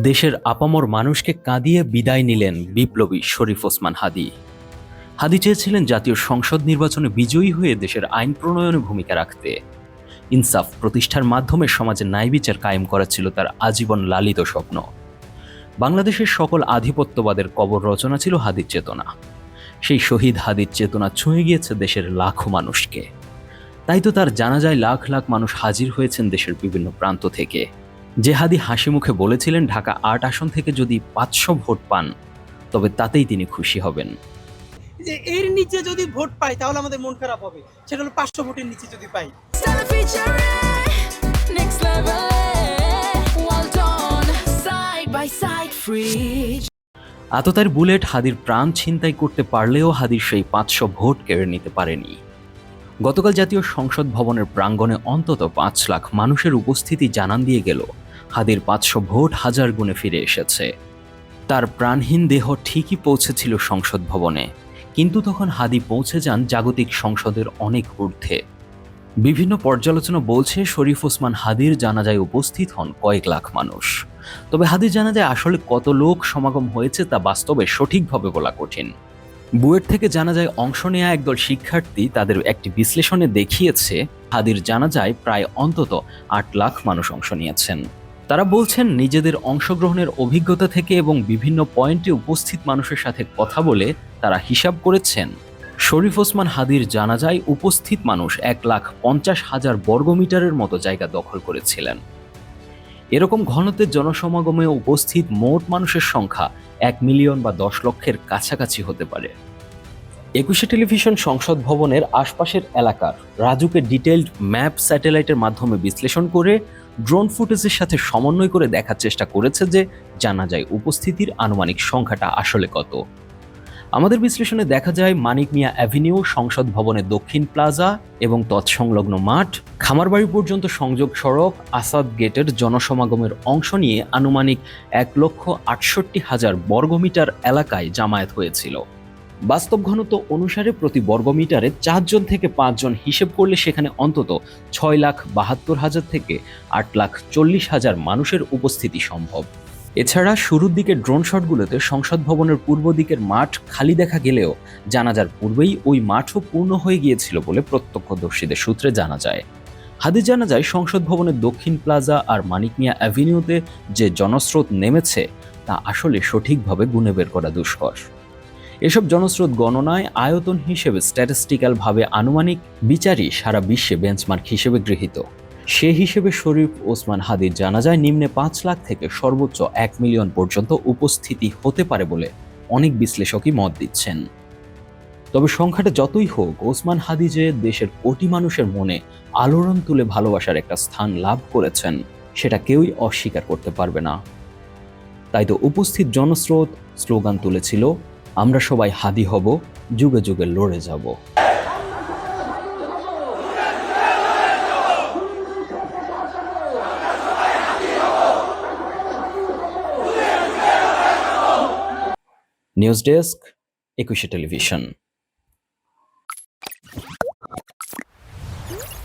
দেশের আপামর মানুষকে কাঁদিয়ে বিদায় নিলেন বিপ্লবী শরীফ ওসমান হাদি। হাদি চেয়েছিলেন জাতীয় সংসদ নির্বাচনে বিজয়ী হয়ে দেশের আইন প্রণয়নে ভূমিকা রাখতে। ইনসাফ প্রতিষ্ঠার মাধ্যমে সমাজে ন্যায় বিচার কায়েম করা ছিল তার আজীবন লালিত স্বপ্ন। বাংলাদেশের সকল আধিপত্যবাদের কবর রচনা ছিল হাদির চেতনা। সেই শহীদ হাদির চেতনা ছুঁয়ে গিয়েছে দেশের লাখো মানুষকে। তাই তো তার জানা যায় লাখ লাখ মানুষ হাজির হয়েছেন দেশের বিভিন্ন প্রান্ত থেকে। যে হাদি হাসি মুখে বলেছিলেন ঢাকা আট আসন থেকে যদি পাঁচশো ভোট পান তবে তাতেই তিনি খুশি হবেন। যে এর নিচে যদি ভোট পাই তাহলে আমাদের মন খারাপ হবে। সেটা হলো পাঁচশো ভোটের নিচে যদি পাই. আততার বুলেট হাদির প্রাণ ছিনতাই করতে পারলেও হাদির সেই পাঁচশো ভোট কেড়ে নিতে পারেনি। গতকাল জাতীয় সংসদ ভবনের প্রাঙ্গণে অন্তত পাঁচ লাখ মানুষের উপস্থিতি জানান দিয়ে গেল। হাদির পাঁচশো ভোট হাজার গুণে ফিরে এসেছে। তার প্রাণহীন দেহ ঠিকই পৌঁছেছিল সংসদ ভবনে, কিন্তু তখন হাদি পৌঁছে যান জাগতিক সংসদের অনেক ঊর্ধ্বে। বিভিন্ন পর্যালোচনা বলছে শরীফ ওসমান হাদির জানাজায় উপস্থিত হন কয়েক লাখ মানুষ। তবে হাদির জানাজায় আসলে কত লোক সমাগম হয়েছে তা বাস্তবে সঠিকভাবে বলা কঠিন। বুয়েট থেকে জানাজায় অংশ নেওয়া একদল শিক্ষার্থী তাদের একটি বিশ্লেষণে দেখিয়েছে, হাদির জানাজায় প্রায় অন্তত আট লাখ মানুষ অংশ নিয়েছেন। তারা বলছেন, নিজেদের অংশগ্রহণের অভিজ্ঞতা থেকে এবং বিভিন্ন পয়েন্টে উপস্থিত মানুষের সাথে কথা বলে তারা হিসাব করেছেন। শরীফ ওসমান হাদির জানাজায় উপস্থিত মানুষ এক লাখ পঞ্চাশ হাজার বর্গমিটারের মতো জায়গা দখল করেছিলেন। এরকম ঘনত্বের জনসমাগমে উপস্থিত মোট মানুষের সংখ্যা এক মিলিয়ন বা দশ লক্ষের কাছাকাছি হতে পারে। একুশে টেলিভিশন সংসদ ভবনের আশপাশের এলাকার রাজুকে ডিটেলড ম্যাপ স্যাটেলাইটের মাধ্যমে বিশ্লেষণ করে ড্রোন ফুটেজের সাথে সমন্বয় করে দেখার চেষ্টা করেছে যে জানা যায় উপস্থিতির আনুমানিক সংখ্যাটা আসলে কত। আমাদের বিশ্লেষণে দেখা যায় মানিক মিয়া অ্যাভিনিউ, সংসদ ভবনের দক্ষিণ প্লাজা এবং তৎসংলগ্ন মাঠ খামারবাড়ি পর্যন্ত সংযোগ সড়ক, আসাদ গেটের জনসমাগমের অংশ নিয়ে আনুমানিক এক লক্ষ আটষট্টি হাজার বর্গমিটার এলাকায় জামায়াত হয়েছিল। বাস্তব ঘনত্ব অনুসারে প্রতি বর্গমিটারে চারজন থেকে পাঁচজন হিসেব করলে সেখানে অন্তত ছয় লাখ বাহাত্তর হাজার থেকে আট লাখ চল্লিশ হাজার মানুষের উপস্থিতি সম্ভব। এছাড়া শুরুর দিকে ড্রোন শটগুলোতে সংসদ ভবনের পূর্ব দিকের মাঠ খালি দেখা গেলেও জানাজার পূর্বেই ওই মাঠও পূর্ণ হয়ে গিয়েছিল বলে প্রত্যক্ষদর্শীদের সূত্রে জানা যায়। হাদির জানা যায় সংসদ ভবনের দক্ষিণ প্লাজা আর মানিক মিয়া অ্যাভিনিউতে যে জনস্রোত নেমেছে, তা আসলে সঠিকভাবে গুণে বের করা দুষ্কর। এসব জনস্রোত গণনায় আয়তন হিসেবে স্ট্যাটিস্টিক্যালভাবে আনুমানিক বিচারই সারা বিশ্বে বেঞ্চমার্ক হিসেবে গৃহীত। সে হিসেবে শরীফ ওসমান হাদির জানা যায় নিম্নে পাঁচ লাখ থেকে সর্বোচ্চ এক মিলিয়ন পর্যন্ত উপস্থিতি হতে পারে বলে অনেক বিশ্লেষকই মত দিচ্ছেন। তবে সংখ্যাটা যতই হোক, ওসমান হাদিজে দেশের কোটি মানুষের মনে আলোড়ন তুলে ভালোবাসার একটা স্থান লাভ করেছেন, সেটা কেউই অস্বীকার করতে পারবে না। তাই তো উপস্থিত জনস্রোত স্লোগান তুলেছিল, আমরা সবাই হাদি হব, যুগে যুগে লড়ে যাব। News desk, Ekushey television.